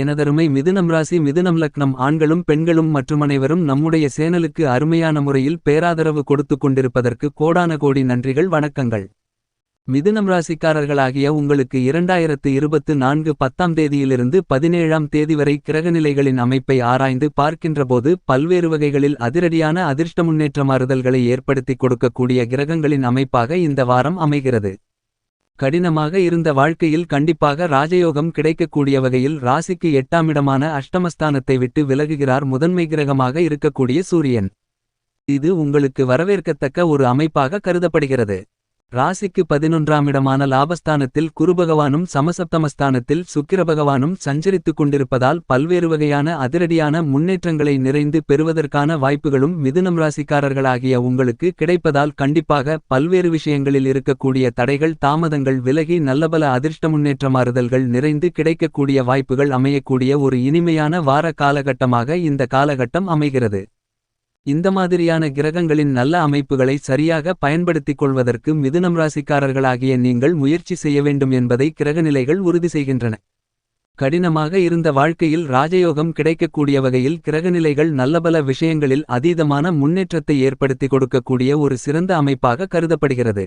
எனதருமை மிதுனம் ராசி மிதுனம் லக்னம். ஆண்களும் பெண்களும் மற்றும் அனைவரும் நம்முடைய சேனலுக்கு அருமையான முறையில் பேராதரவு கொடுத்து கொண்டிருப்பதற்கு கோடான கோடி நன்றிகள் வணக்கங்கள். மிதுனம் ராசிக்காரர்களாகிய உங்களுக்கு இரண்டாயிரத்து இருபத்து நான்கு பத்தாம் தேதியிலிருந்து பதினேழாம் தேதி வரை கிரகநிலைகளின் அமைப்பை ஆராய்ந்து பார்க்கின்றபோது பல்வேறு வகைகளில் அதிரடியான அதிர்ஷ்ட முன்னேற்ற மாறுதல்களை ஏற்படுத்திக் கொடுக்கக்கூடிய கிரகங்களின் அமைப்பாக இந்த வாரம் அமைகிறது. கடினமாக இருந்த வாழ்க்கையில் கண்டிப்பாக ராஜயோகம் கிடைக்கக்கூடிய வகையில் ராசிக்கு எட்டாமிடமான அஷ்டமஸ்தானத்தை விட்டு விலகுகிறார் முதன்மை கிரகமாக இருக்கக்கூடிய சூரியன். இது உங்களுக்கு வரவேற்கத்தக்க ஒரு அமைப்பாக கருதப்படுகிறது. ராசிக்கு பதினொன்றாம் இடமான லாபஸ்தானத்தில் குருபகவானும் சமசப்தமஸ்தானத்தில் சுக்கிரபகவானும் சஞ்சரித்துக் கொண்டிருப்பதால் பல்வேறு வகையான அதிரடியான முன்னேற்றங்களை நிறைந்து பெறுவதற்கான வாய்ப்புகளும் மிதுனம் ராசிக்காரர்களாகிய உங்களுக்கு கிடைப்பதால் கண்டிப்பாக பல்வேறு விஷயங்களில் இருக்கக்கூடிய தடைகள் தாமதங்கள் விலகி நல்லபல அதிர்ஷ்ட முன்னேற்ற மாறுதல்கள் நிறைந்து கிடைக்கக்கூடிய வாய்ப்புகள் அமையக்கூடிய ஒரு இனிமையான வார காலகட்டமாக இந்த காலகட்டம் அமைகிறது. இந்த மாதிரியான கிரகங்களின் நல்ல அமைப்புகளை சரியாக பயன்படுத்திக் கொள்வதற்கு மிதுனம் ராசிக்காரர்களாகிய நீங்கள் முயற்சி செய்ய வேண்டும் என்பதை கிரகநிலைகள் உறுதி செய்கின்றன. கடினமாக இருந்த வாழ்க்கையில் ராஜயோகம் கிடைக்கக்கூடிய வகையில் கிரகநிலைகள் நல்லபல விஷயங்களில் அதீதமான முன்னேற்றத்தை ஏற்படுத்தி கொடுக்கக்கூடிய ஒரு சிறந்த அமைப்பாக கருதப்படுகிறது.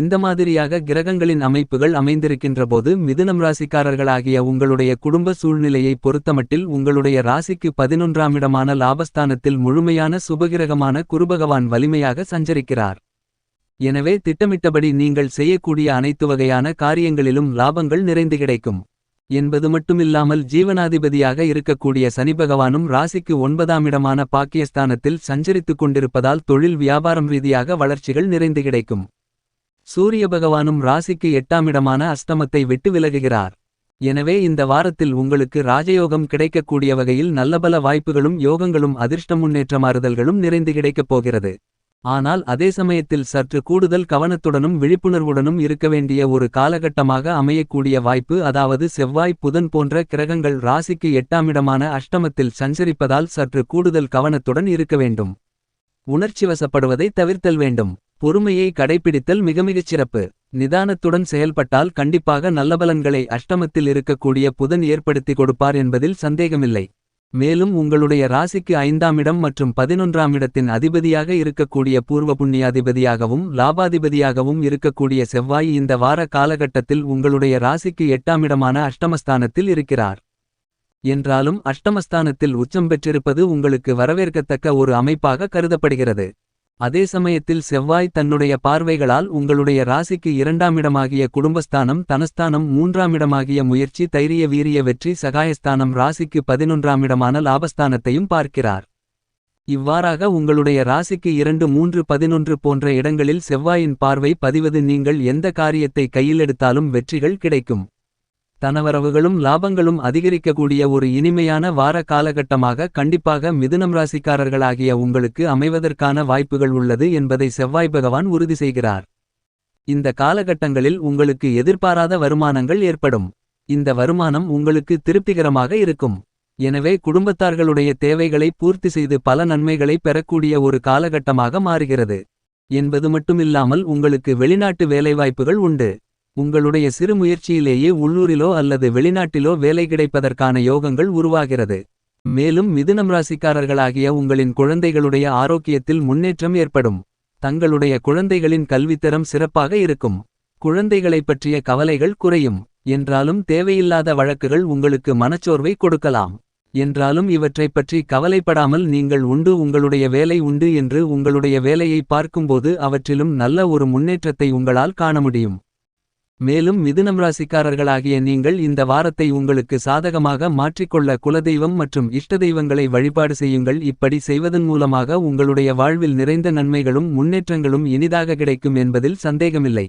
இந்த மாதிரியாக கிரகங்களின் அமைப்புகள் அமைந்திருக்கின்றபோது மிதுனம் ராசிக்காரர்களாகிய உங்களுடைய குடும்ப சூழ்நிலையை பொறுத்தமட்டில் உங்களுடைய ராசிக்கு பதினொன்றாம் இடமான லாபஸ்தானத்தில் முழுமையான சுபகிரகமான குருபகவான் வலிமையாக சஞ்சரிக்கிறார். எனவே திட்டமிட்டபடி நீங்கள் செய்யக்கூடிய அனைத்து வகையான காரியங்களிலும் லாபங்கள் நிறைந்து கிடைக்கும். என்பது மட்டுமில்லாமல் ஜீவனாதிபதியாக இருக்கக்கூடிய சனிபகவானும் ராசிக்கு ஒன்பதாம் இடமான பாக்கியஸ்தானத்தில் சஞ்சரித்துக் கொண்டிருப்பதால் தொழில் வியாபாரம் ரீதியாக வளர்ச்சிகள் நிறைந்து கிடைக்கும். சூரிய பகவானும் ராசிக்கு எட்டாமிடமான அஸ்தமத்தை விட்டு விலகுகிறார். எனவே இந்த வாரத்தில் உங்களுக்கு ராஜயோகம் கிடைக்கக்கூடிய வகையில் நல்லபல வாய்ப்புகளும் யோகங்களும் அதிர்ஷ்ட முன்னேற்ற மாறுதல்களும் நிறைந்து கிடைக்கப் போகிறது. ஆனால் அதே சமயத்தில் சற்று கூடுதல் கவனத்துடனும் விழிப்புணர்வுடனும் இருக்க வேண்டிய ஒரு காலகட்டமாக அமையக்கூடிய வாய்ப்பு அதாவது செவ்வாய் புதன் போன்ற கிரகங்கள் ராசிக்கு எட்டாமிடமான அஷ்டமத்தில் சஞ்சரிப்பதால் சற்று கூடுதல் கவனத்துடன் இருக்க வேண்டும். உணர்ச்சிவசப்படுவதை தவிர்த்தல் வேண்டும். பொறுமையை கடைப்பிடித்தல் மிகமிகச் சிறப்பு. நிதானத்துடன் செயல்பட்டால் கண்டிப்பாக நல்ல பலன்களை அஷ்டமத்தில் இருக்கக்கூடிய புதன் ஏற்படுத்தி கொடுப்பார் என்பதில் சந்தேகமில்லை. மேலும் உங்களுடைய ராசிக்கு ஐந்தாம் இடம் மற்றும் பதினொன்றாம் இடத்தின் அதிபதியாக இருக்கக்கூடிய பூர்வ புண்ணியாதிபதியாகவும் லாபாதிபதியாகவும் இருக்கக்கூடிய செவ்வாய் இந்த வார காலகட்டத்தில் உங்களுடைய ராசிக்கு எட்டாம் இடமான அஷ்டமஸ்தானத்தில் இருக்கிறார். என்றாலும் அஷ்டமஸ்தானத்தில் உச்சம் பெற்றிருப்பது உங்களுக்கு வரவேற்கத்தக்க ஒரு அமைப்பாக கருதப்படுகிறது. அதே சமயத்தில் செவ்வாய் தன்னுடைய பார்வைகளால் உங்களுடைய ராசிக்கு இரண்டாமிடமாகிய குடும்பஸ்தானம் தனஸ்தானம் மூன்றாமிடமாகிய முயற்சி தைரிய வீரிய வெற்றி சகாயஸ்தானம் ராசிக்கு பதினொன்றாமிடமான லாபஸ்தானத்தையும் பார்க்கிறார். இவ்வாறாக உங்களுடைய ராசிக்கு இரண்டு மூன்று பதினொன்று போன்ற இடங்களில் செவ்வாயின் பார்வை பதிவது நீங்கள் எந்த காரியத்தை கையிலெடுத்தாலும் வெற்றிகள் கிடைக்கும். தனவரவுகளும் லாபங்களும் அதிகரிக்கக்கூடிய ஒரு இனிமையான வார காலகட்டமாக கண்டிப்பாக மிதுனம் ராசிக்காரர்களாகிய உங்களுக்கு அமைவதற்கான வாய்ப்புகள் உள்ளது என்பதை செவ்வாய் பகவான் உறுதி செய்கிறார். இந்த காலகட்டங்களில் உங்களுக்கு எதிர்பாராத வருமானங்கள் ஏற்படும். இந்த வருமானம் உங்களுக்கு திருப்திகரமாக இருக்கும். எனவே குடும்பத்தார்களுடைய தேவைகளை பூர்த்தி செய்து பல நன்மைகளை பெறக்கூடிய ஒரு காலகட்டமாக மாறுகிறது. என்பது மட்டுமில்லாமல் உங்களுக்கு வெளிநாட்டு வேலைவாய்ப்புகள் உண்டு. உங்களுடைய சிறு முயற்சியிலேயே உள்ளூரிலோ அல்லது வெளிநாட்டிலோ வேலை கிடைப்பதற்கான யோகங்கள் உருவாகிறது. மேலும் மிதுனம் ராசிக்காரர்களாகிய உங்களின் குழந்தைகளுடைய ஆரோக்கியத்தில் முன்னேற்றம் ஏற்படும். தங்களுடைய குழந்தைகளின் கல்வித்தரம் சிறப்பாக இருக்கும். குழந்தைகளைப் பற்றிய கவலைகள் குறையும். என்றாலும் தேவையில்லாத வழக்குகள் உங்களுக்கு மனச்சோர்வை கொடுக்கலாம். என்றாலும் இவற்றைப் பற்றி கவலைப்படாமல் நீங்கள் உண்டு உங்களுடைய வேலை உண்டு என்று உங்களுடைய வேலையை பார்க்கும்போது அவற்றிலும் நல்ல ஒரு முன்னேற்றத்தை உங்களால் காண முடியும். மேலும் மிதுனம் ராசிக்காரர்களாகிய நீங்கள் இந்த வாரத்தை உங்களுக்கு சாதகமாக மாற்றிக்கொள்ள குலதெய்வம் மற்றும் இஷ்ட தெய்வங்களை வழிபாடு செய்யுங்கள். இப்படி செய்வதன் மூலமாக உங்களுடைய வாழ்வில் நிறைந்த நன்மைகளும் முன்னேற்றங்களும் இனிதாக கிடைக்கும் என்பதில் சந்தேகமில்லை.